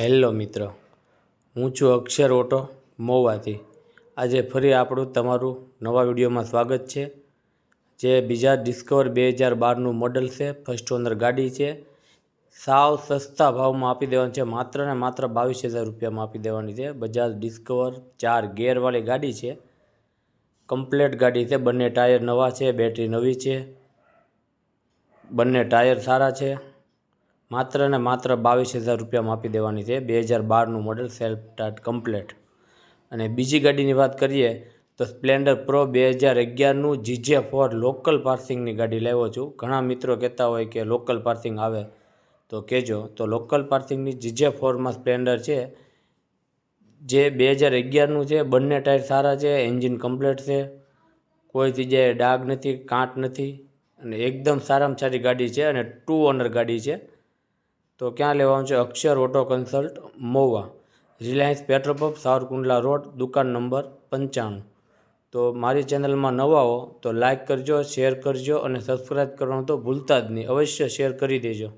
Hello મિત્રો, હું છું અક્ષર ઓટો, મોવાથી. આજે ફરી આપણું તમારું નવા વિડીયોમાં સ્વાગત છે, જે બીજા ડિસ્કવર બે હજાર બારનું મોડલ છે, ફર્સ્ટ ઓનર ગાડી છે. સાવ સસ્તા ભાવમાં આપી દેવાની છે, માત્ર ને માત્ર બાવીસ હજાર રૂપિયામાં આપી દેવાની છે. બજાજ ડિસ્કવર ચાર ગેરવાળી ગાડી છે. કમ્પ્લેટ ગાડી છે, બંને ટાયર નવા છે, બેટરી નવી છે, બંને ટાયર સારા છે. માત્ર ને માત્ર બાવીસ હજાર રૂપિયામાં આપી દેવાની છે. બે હજાર બારનું મોડલ સેલ્ફ સ્ટાર્ટ કમ્પ્લેટ અને બીજી ગાડીની વાત કરીએ તો સ્પ્લેન્ડર પ્રો બે હજાર અગિયારનું જીજે ફોર લોકલ પાર્સિંગની ગાડી લાવ્યો છું. ઘણા મિત્રો કહેતા હોય કે લોકલ પાર્સિંગ આવે તો કહેજો. તો લોકલ પાર્સિંગની જીજે ફોરમાં સ્પ્લેન્ડર છે. જે બે હજાર અગિયારનું છે. બંને ટાયર સારા છે. એન્જિન કમ્પ્લેટ છે. કોઈ જગ્યાએ ડાઘ નથી, કાંટ નથી. અને એકદમ સારામાં સારી ગાડી છે અને ટુ ઓનર ગાડી છે. તો ક્યાં લેવાનું છે? Akshar auto consult, Mova. Reliance petrol pump, Savarkundla road, દુકાન નંબર પંચાણું. તો મારી ચેનલમાં નવા હો તો લાઇક કરજો, શેર કરજો અને સબસ્ક્રાઈબ કરવાનું તો ભૂલતા જ નહીં. અવશ્ય શેર કરી દેજો.